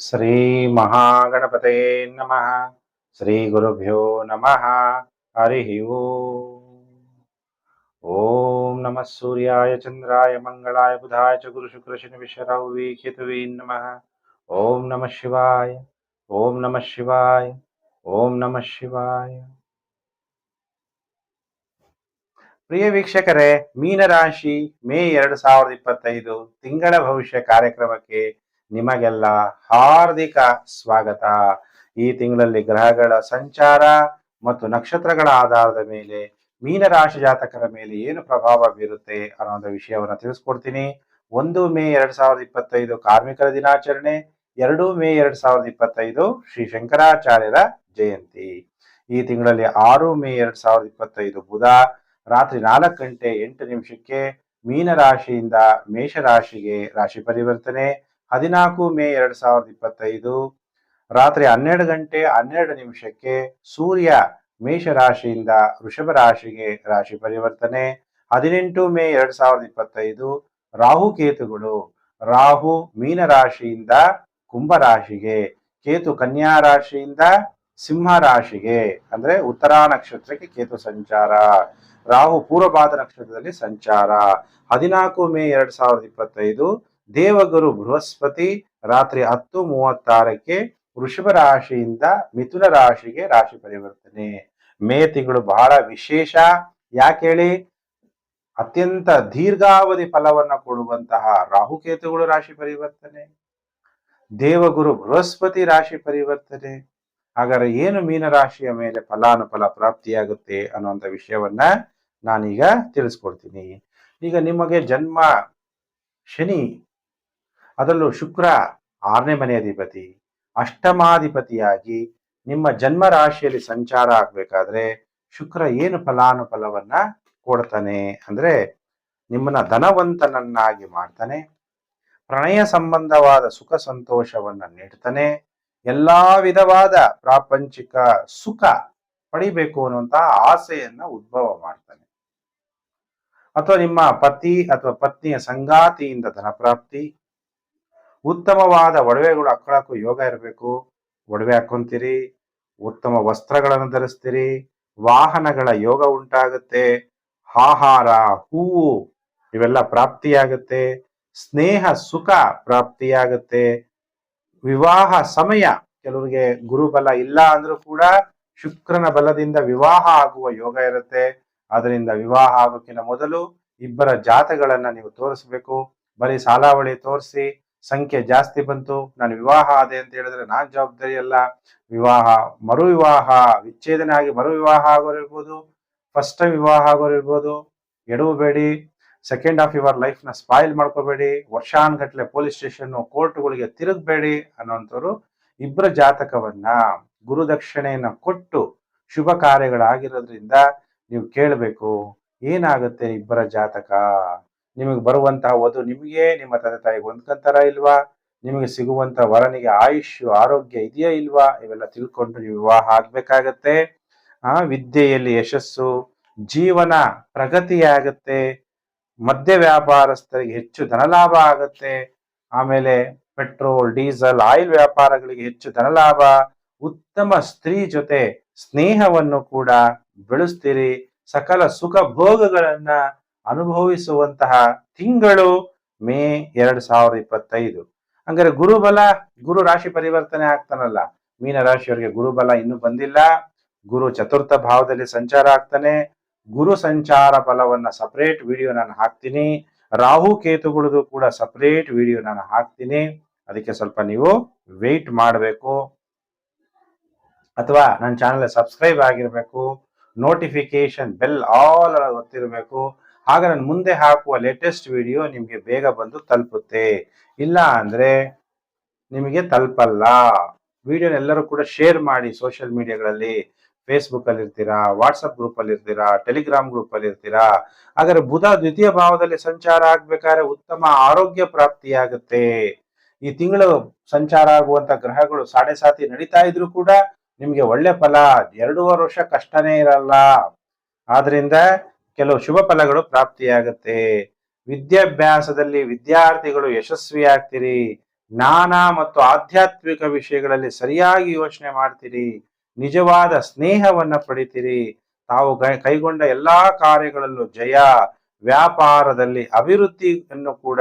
ಶ್ರೀ ಮಹಾಗಣಪತೆ ನಮಃ ಶ್ರೀ ಗುರುಭ್ಯೋ ನಮಃ ಹರಿ ಓಂ ಓಂ ನಮಃ ಸೂರ್ಯಾಯ ಚಂದ್ರಾಯ ಮಂಗಳಾಯ ಬುಧಾಯ ಚ ಗುರು ಶುಕ್ರ ಶನಿ ವಿಶ್ವರಾಹುವಿ ಕೇತುವೆ ನಮಃ ಓಂ ನಮಃ ಶಿವಾಯ ಓಂ ನಮಃ ಶಿವಾಯ ಓಂ ನಮಃ ಶಿವಾಯ ಪ್ರಿಯ ವೀಕ್ಷಕರೇ, ಮೀನರಾಶಿ ಮೇ ಎರಡು ಸಾವಿರದ ಇಪ್ಪತ್ತೈದು ತಿಂಗಳ ಭವಿಷ್ಯ ಕಾರ್ಯಕ್ರಮಕ್ಕೆ ನಿಮಗೆಲ್ಲ ಹಾರ್ದಿಕ ಸ್ವಾಗತ. ಈ ತಿಂಗಳಲ್ಲಿ ಗ್ರಹಗಳ ಸಂಚಾರ ಮತ್ತು ನಕ್ಷತ್ರಗಳ ಆಧಾರದ ಮೇಲೆ, ಮೀನರಾಶಿ ಜಾತಕರ ಮೇಲೆ ಏನು ಪ್ರಭಾವ ಬೀರುತ್ತೆ ಅನ್ನೋದ ವಿಷಯವನ್ನು ತಿಳಿಸ್ಕೊಡ್ತೀನಿ. ಒಂದು ಮೇ ಎರಡ್ ಸಾವಿರದ ಇಪ್ಪತ್ತೈದು ಕಾರ್ಮಿಕರ ದಿನಾಚರಣೆ, ಎರಡು ಮೇ ಎರಡ್ ಸಾವಿರದ ಇಪ್ಪತ್ತೈದು ಶ್ರೀ ಶಂಕರಾಚಾರ್ಯರ ಜಯಂತಿ. ಈ ತಿಂಗಳಲ್ಲಿ ಆರು ಮೇ ಎರಡ್ ಸಾವಿರದ ಇಪ್ಪತ್ತೈದು ಬುಧ, ರಾತ್ರಿ ನಾಲ್ಕು ಗಂಟೆ ಎಂಟು ನಿಮಿಷಕ್ಕೆ ಮೀನರಾಶಿಯಿಂದ ಮೇಷರಾಶಿಗೆ ರಾಶಿ ಪರಿವರ್ತನೆ ಹದಿನಾಲ್ಕು ಮೇ ಎರಡ್ ಸಾವಿರದ ಇಪ್ಪತ್ತೈದು ರಾತ್ರಿ ಹನ್ನೆರಡು ಗಂಟೆ ಹನ್ನೆರಡು ನಿಮಿಷಕ್ಕೆ ಸೂರ್ಯ ಮೇಷರಾಶಿಯಿಂದ ವೃಷಭ ರಾಶಿಗೆ ರಾಶಿ ಪರಿವರ್ತನೆ. ಹದಿನೆಂಟು ಮೇ ಎರಡ್ ಸಾವಿರದ ಇಪ್ಪತ್ತೈದು ರಾಹು ಕೇತುಗಳು. ರಾಹು ಮೀನರಾಶಿಯಿಂದ ಕುಂಭ ರಾಶಿಗೆ, ಕೇತು ಕನ್ಯಾ ರಾಶಿಯಿಂದ ಸಿಂಹ ರಾಶಿಗೆ, ಅಂದ್ರೆ ಉತ್ತರ ನಕ್ಷತ್ರಕ್ಕೆ ಕೇತು ಸಂಚಾರ. ರಾಹು ಪೂರ್ವಪಾದ ನಕ್ಷತ್ರದಲ್ಲಿ ಸಂಚಾರ. ಹದಿನಾಲ್ಕು ಮೇ ಎರಡ್ ಸಾವಿರದ ಇಪ್ಪತ್ತೈದು ದೇವಗುರು ಬೃಹಸ್ಪತಿ ರಾತ್ರಿ ಹತ್ತು ಮೂವತ್ತಾರಕ್ಕೆ ವೃಷಭ ರಾಶಿಯಿಂದ ಮಿಥುನ ರಾಶಿಗೆ ರಾಶಿ ಪರಿವರ್ತನೆ. ಮೇ ತಿಂಗಳು ಬಹಳ ವಿಶೇಷ. ಯಾಕೆ ಹೇಳಿ? ಅತ್ಯಂತ ದೀರ್ಘಾವಧಿ ಫಲವನ್ನ ಕೊಡುವಂತಹ ರಾಹುಕೇತುಗಳು ರಾಶಿ ಪರಿವರ್ತನೆ. ದೇವಗುರು ಬೃಹಸ್ಪತಿ ರಾಶಿ ಪರಿವರ್ತನೆ. ಹಾಗಾದ್ರೆ ಏನು ಮೀನ ರಾಶಿಯ ಮೇಲೆ ಫಲಾನುಫಲ ಪ್ರಾಪ್ತಿಯಾಗುತ್ತೆ ಅನ್ನುವಂಥ ವಿಷಯವನ್ನ ನಾನೀಗ ತಿಳಿಸ್ಕೊಡ್ತೀನಿ. ಈಗ ನಿಮಗೆ ಜನ್ಮ ಶನಿ ಅದರಲ್ಲೂ ಶುಕ್ರ ಆರನೇ ಮನೆ ಅಧಿಪತಿ, ಅಷ್ಟಮಾಧಿಪತಿಯಾಗಿ ನಿಮ್ಮ ಜನ್ಮ ರಾಶಿಯಲ್ಲಿ ಸಂಚಾರ ಆಗ್ಬೇಕಾದ್ರೆ ಶುಕ್ರ ಏನು ಫಲಾನುಫಲವನ್ನ ಕೊಡ್ತಾನೆ ಅಂದ್ರೆ ನಿಮ್ಮನ್ನ ಧನವಂತನನ್ನಾಗಿ ಮಾಡ್ತಾನೆ, ಪ್ರಣಯ ಸಂಬಂಧವಾದ ಸುಖ ಸಂತೋಷವನ್ನ ನೀಡ್ತಾನೆ, ಎಲ್ಲಾ ವಿಧವಾದ ಪ್ರಾಪಂಚಿಕ ಸುಖ ಪಡಿಬೇಕು ಅನ್ನುವಂತಹ ಆಸೆಯನ್ನ ಉದ್ಭವ ಮಾಡ್ತಾನೆ. ಅಥವಾ ನಿಮ್ಮ ಪತಿ ಅಥವಾ ಪತ್ನಿಯ ಸಂಗಾತಿಯಿಂದ ಧನಪ್ರಾಪ್ತಿ ಉತ್ತಮವಾದ ಒಡವೆಗಳು ಹಾಕೊಳ್ಳೋಕ್ಕೂ ಯೋಗ ಇರಬೇಕು. ಒಡವೆ ಹಾಕೊಂತೀರಿ, ಉತ್ತಮ ವಸ್ತ್ರಗಳನ್ನು ಧರಿಸ್ತೀರಿ, ವಾಹನಗಳ ಯೋಗ ಉಂಟಾಗುತ್ತೆ. ಆಹಾರ, ಹೂವು ಇವೆಲ್ಲ ಪ್ರಾಪ್ತಿಯಾಗುತ್ತೆ. ಸ್ನೇಹ, ಸುಖ ಪ್ರಾಪ್ತಿಯಾಗುತ್ತೆ. ವಿವಾಹ ಸಮಯ, ಕೆಲವರಿಗೆ ಗುರುಬಲ ಇಲ್ಲ ಅಂದ್ರೂ ಕೂಡ ಶುಕ್ರನ ಬಲದಿಂದ ವಿವಾಹ ಆಗುವ ಯೋಗ ಇರುತ್ತೆ. ಅದರಿಂದ ವಿವಾಹ ಆಗೋಕ್ಕಿಂತ ಮೊದಲು ಇಬ್ಬರ ಜಾತಗಳನ್ನ ನೀವು ತೋರಿಸ್ಬೇಕು. ಬರೀ ಸಾಲಾವಳಿ ತೋರಿಸಿ ಸಂಖ್ಯೆ ಜಾಸ್ತಿ ಬಂತು. ನಾನು ವಿವಾಹ ಆದೆ ಅಂತ ಹೇಳಿದ್ರೆ ನಾನ್ ಜವಾಬ್ದಾರಿ ಅಲ್ಲ. ವಿವಾಹ ಮರು ವಿವಾಹ ವಿಚ್ಛೇದನ ಆಗಿ ಮರು ವಿವಾಹ ಆಗೋರು ಇರ್ಬೋದು ಫಸ್ಟ್ ಟೈಮ್ ವಿವಾಹ ಆಗೋರು ಇರ್ಬೋದು. ಎಡವಬೇಡಿ ಸೆಕೆಂಡ್ ಆಫ್ ಯುವರ್ ಲೈಫ್ನ ಸ್ಪಾಯಿಲ್ ಮಾಡ್ಕೋಬೇಡಿ. ವರ್ಷಾನ್ಗಟ್ಲೆ ಪೊಲೀಸ್ ಸ್ಟೇಷನ್ ಕೋರ್ಟ್ಗಳಿಗೆ ತಿರುಗಬೇಡಿ ಅನ್ನೋಂಥವ್ರು ಇಬ್ಬರ ಜಾತಕವನ್ನ ಗುರುದಕ್ಷಿಣೆಯನ್ನ ಕೊಟ್ಟು ಶುಭ ಕಾರ್ಯಗಳಾಗಿರೋದ್ರಿಂದ ನೀವು ಕೇಳಬೇಕು. ಏನಾಗುತ್ತೆ ಇಬ್ಬರ ಜಾತಕ? ನಿಮಗೆ ಬರುವಂತಹ ವಧು ನಿಮಗೆ, ನಿಮ್ಮ ತಂದೆ ತಾಯಿಗೆ ಹೊಂದ್ಕೊಂತಾರ ಇಲ್ವಾ? ನಿಮಗೆ ಸಿಗುವಂತ ವರನಿಗೆ ಆಯುಷ್ ಆರೋಗ್ಯ ಇದೆಯಾ ಇಲ್ವಾ? ಇವೆಲ್ಲ ತಿಳ್ಕೊಂಡು ನೀವು ವಿವಾಹ ಆಗ್ಬೇಕಾಗತ್ತೆ. ಆ, ವಿದ್ಯೆಯಲ್ಲಿ ಯಶಸ್ಸು, ಜೀವನ ಪ್ರಗತಿಯಾಗತ್ತೆ. ಮದ್ಯ ವ್ಯಾಪಾರಸ್ಥರಿಗೆ ಹೆಚ್ಚು ಧನಲಾಭ ಆಗತ್ತೆ. ಆಮೇಲೆ ಪೆಟ್ರೋಲ್, ಡೀಸೆಲ್, ಆಯಿಲ್ ವ್ಯಾಪಾರಗಳಿಗೆ ಹೆಚ್ಚು ಧನಲಾಭ. ಉತ್ತಮ ಸ್ತ್ರೀ ಜೊತೆ ಸ್ನೇಹವನ್ನು ಕೂಡ ಬೆಳೆಸ್ತೀರಿ. ಸಕಲ ಸುಖ ಭೋಗಗಳನ್ನ ಅನುಭವಿಸುವಂತಹ ತಿಂಗಳು ಮೇ ಎರಡ್ ಸಾವಿರದ ಇಪ್ಪತ್ತೈದು. ಹಂಗಾರೆ ಗುರುಬಲ, ಗುರು ರಾಶಿ ಪರಿವರ್ತನೆ ಆಗ್ತಾನಲ್ಲ, ಮೀನ ರಾಶಿಯವರಿಗೆ ಗುರುಬಲ ಇನ್ನೂ ಬಂದಿಲ್ಲ. ಗುರು ಚತುರ್ಥ ಭಾವದಲ್ಲಿ ಸಂಚಾರ ಆಗ್ತಾನೆ. ಗುರು ಸಂಚಾರ ಫಲವನ್ನ ಸಪರೇಟ್ ವಿಡಿಯೋ ನಾನು ಹಾಕ್ತೀನಿ. ರಾಹು ಕೇತುಗಳದು ಕೂಡ ಸಪರೇಟ್ ವಿಡಿಯೋ ನಾನು ಹಾಕ್ತೀನಿ. ಅದಕ್ಕೆ ಸ್ವಲ್ಪ ನೀವು ವೆಯ್ಟ್ ಮಾಡಬೇಕು. ಅಥವಾ ನನ್ನ ಚಾನಲ್ ಸಬ್ಸ್ಕ್ರೈಬ್ ಆಗಿರಬೇಕು. ನೋಟಿಫಿಕೇಶನ್ ಬೆಲ್ ಆಲ್ ಗೊತ್ತಿರಬೇಕು ಆಗ ನಾನು ಮುಂದೆ ಹಾಕುವ ಲೇಟೆಸ್ಟ್ ವಿಡಿಯೋ ನಿಮಗೆ ಬೇಗ ಬಂದು ತಲುಪುತ್ತೆ. ಇಲ್ಲ ಅಂದ್ರೆ ನಿಮಗೆ ತಲುಪಲ್ಲ. ವಿಡಿಯೋನ ಎಲ್ಲರೂ ಕೂಡ ಶೇರ್ ಮಾಡಿ ಸೋಷಿಯಲ್ ಮೀಡಿಯಾಗಳಲ್ಲಿ ಫೇಸ್ಬುಕ್ ಅಲ್ಲಿ ಇರ್ತೀರಾ ವಾಟ್ಸಪ್ ಗ್ರೂಪ್ ಅಲ್ಲಿ ಇರ್ತೀರಾ ಟೆಲಿಗ್ರಾಮ್ ಗ್ರೂಪ್ ಅಲ್ಲಿ ಇರ್ತೀರಾ. ಆದರೆ ಬುಧ ದ್ವಿತೀಯ ಭಾವದಲ್ಲಿ ಸಂಚಾರ ಆಗ್ಬೇಕಾದ್ರೆ ಉತ್ತಮ ಆರೋಗ್ಯ ಪ್ರಾಪ್ತಿಯಾಗುತ್ತೆ ಈ ತಿಂಗಳು ಸಂಚಾರ ಆಗುವಂತ ಗ್ರಹಗಳು ಸಾಡೆ ಸಾತಿ ನಡೀತಾ ಇದ್ರು ಕೂಡ ನಿಮ್ಗೆ ಒಳ್ಳೆ ಫಲ. ಎರಡೂವರೆ ವರ್ಷ ಕಷ್ಟನೇ ಇರಲ್ಲ. ಆದ್ರಿಂದ ಕೆಲವು ಶುಭ ಫಲಗಳು ಪ್ರಾಪ್ತಿಯಾಗುತ್ತೆ. ವಿದ್ಯಾಭ್ಯಾಸದಲ್ಲಿ ವಿದ್ಯಾರ್ಥಿಗಳು ಯಶಸ್ವಿ ಆಗ್ತೀರಿ ಜ್ಞಾನ ಮತ್ತು ಆಧ್ಯಾತ್ಮಿಕ ವಿಷಯಗಳಲ್ಲಿ ಸರಿಯಾಗಿ ಯೋಚನೆ ಮಾಡ್ತೀರಿ. ನಿಜವಾದ ಸ್ನೇಹವನ್ನ ಪಡಿತೀರಿ. ತಾವು ಕೈಗೊಂಡ ಎಲ್ಲಾ ಕಾರ್ಯಗಳಲ್ಲೂ ಜಯ, ವ್ಯಾಪಾರದಲ್ಲಿ ಅಭಿವೃದ್ಧಿಯನ್ನು ಕೂಡ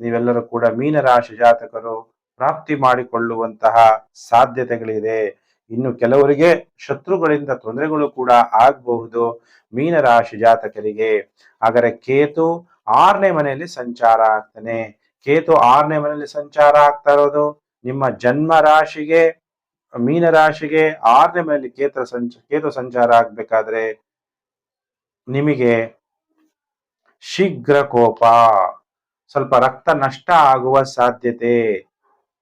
ನೀವೆಲ್ಲರೂ ಕೂಡ ಮೀನರಾಶಿ ಜಾತಕರು ಪ್ರಾಪ್ತಿ ಮಾಡಿಕೊಳ್ಳುವಂತಹ ಸಾಧ್ಯತೆಗಳಿದೆ. ಇನ್ನು ಕೆಲವರಿಗೆ ಶತ್ರುಗಳಿಂದ ತೊಂದರೆಗಳು ಕೂಡ ಆಗಬಹುದು. ಮೀನರಾಶಿ ಜಾತಕರಿಗೆ. ಆದರೆ ಕೇತು ಆರನೇ ಮನೆಯಲ್ಲಿ ಸಂಚಾರ ಆಗ್ತಾನೆ. ಕೇತು ಆರನೇ ಮನೆಯಲ್ಲಿ ಸಂಚಾರ ಆಗ್ತಾ ಇರೋದು ನಿಮ್ಮ ಜನ್ಮ ರಾಶಿಗೆ ಮೀನರಾಶಿಗೆ ಆರನೇ ಮನೆಯಲ್ಲಿ ಕೇತು ಸಂಚ, ಕೇತು ಸಂಚಾರ ಆಗ್ಬೇಕಾದ್ರೆ ನಿಮಗೆ ಶೀಘ್ರ ಕೋಪ. ಸ್ವಲ್ಪ ರಕ್ತ ನಷ್ಟ ಆಗುವ ಸಾಧ್ಯತೆ.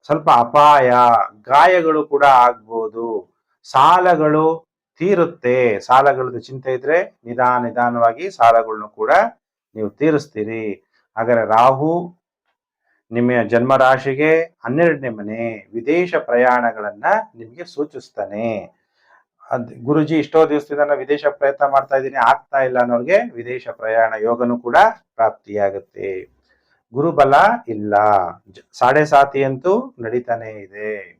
ಸ್ವಲ್ಪ ಅಪಾಯ, ಗಾಯಗಳು ಕೂಡ ಆಗ್ಬೋದು. ಸಾಲಗಳು ತೀರುತ್ತೆ. ಸಾಲಗಳದ್ದು ಚಿಂತೆ ಇದ್ರೆ ನಿಧಾನ ನಿಧಾನವಾಗಿ ಸಾಲಗಳನ್ನು ಕೂಡ ನೀವು ತೀರಿಸ್ತೀರಿ. ಹಾಗಾದ್ರೆ ರಾಹು ನಿಮ್ಮ ಜನ್ಮ ರಾಶಿಗೆ ಹನ್ನೆರಡನೇ ಮನೆ, ವಿದೇಶ ಪ್ರಯಾಣಗಳನ್ನ ನಿಮಗೆ ಸೂಚಿಸ್ತಾನೆ. ಅದ್ ಗುರುಜಿ ಇಷ್ಟೋ ದಿವಸದಿಂದ ನಾನು ವಿದೇಶ ಪ್ರಯತ್ನ ಮಾಡ್ತಾ ಇದ್ದೀನಿ, ಆಗ್ತಾ ಇಲ್ಲ ಅನ್ನೋರ್ಗೆ ವಿದೇಶ ಪ್ರಯಾಣ ಯೋಗನೂ ಕೂಡ ಪ್ರಾಪ್ತಿಯಾಗುತ್ತೆ. ಗುರುಬಲ ಇಲ್ಲ. ಸಾಡೆ ಸಾತಿ ಅಂತೂ ನಡೀತಾನೆ ಇದೆ.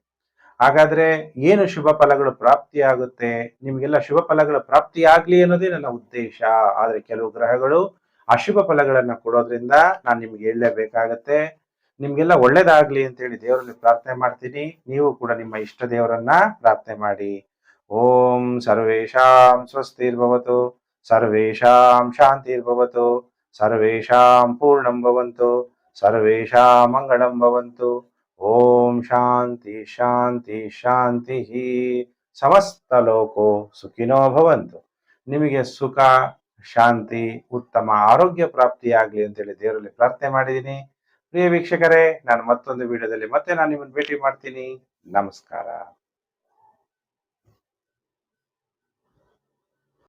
ಹಾಗಾದ್ರೆ ಏನು ಶುಭ ಫಲಗಳು ಪ್ರಾಪ್ತಿಯಾಗುತ್ತೆ? ನಿಮ್ಗೆಲ್ಲ ಶುಭ ಫಲಗಳು ಪ್ರಾಪ್ತಿಯಾಗ್ಲಿ ಅನ್ನೋದೇ ನನ್ನ ಉದ್ದೇಶ. ಆದ್ರೆ ಕೆಲವು ಗ್ರಹಗಳು ಅಶುಭ ಫಲಗಳನ್ನ ಕೊಡೋದ್ರಿಂದ ನಾನು ನಿಮ್ಗೆ ಹೇಳಲೇಬೇಕಾಗತ್ತೆ. ನಿಮ್ಗೆಲ್ಲ ಒಳ್ಳೇದಾಗ್ಲಿ ಅಂತ ಹೇಳಿ ದೇವರಲ್ಲಿ ಪ್ರಾರ್ಥನೆ ಮಾಡ್ತೀನಿ. ನೀವು ಕೂಡ ನಿಮ್ಮ ಇಷ್ಟ ದೇವರನ್ನ ಪ್ರಾರ್ಥನೆ ಮಾಡಿ. ಓಂ ಸರ್ವೇಶಾಂ ಸ್ವಸ್ತಿರ್ಭವತು. ಸರ್ವೇಶಾಂ ಶಾಂತಿರ್ಭವತು. ಸರ್ವೇಷಾಂ ಪೂರ್ಣಂ ಭವಂತು ಸರ್ವೇಷಾಂ ಮಂಗಳಂ ಭವಂತು. ಓಂ ಶಾಂತಿ ಶಾಂತಿ ಶಾಂತಿ ಸಮಸ್ತ ಲೋಕೋ ಸುಖಿನೋ ಭವಂತು. ನಿಮಗೆ ಸುಖ, ಶಾಂತಿ, ಉತ್ತಮ ಆರೋಗ್ಯ ಪ್ರಾಪ್ತಿಯಾಗಲಿ ಅಂತೇಳಿ ದೇವರಲ್ಲಿ ಪ್ರಾರ್ಥನೆ ಮಾಡಿದ್ದೀನಿ. ಪ್ರಿಯ ವೀಕ್ಷಕರೇ, ನಾನು ಮತ್ತೊಂದು ವಿಡಿಯೋದಲ್ಲಿ ಮತ್ತೆ ನಾನು ನಿಮ್ಮನ್ನು ಭೇಟಿ ಮಾಡ್ತೀನಿ. ನಮಸ್ಕಾರ.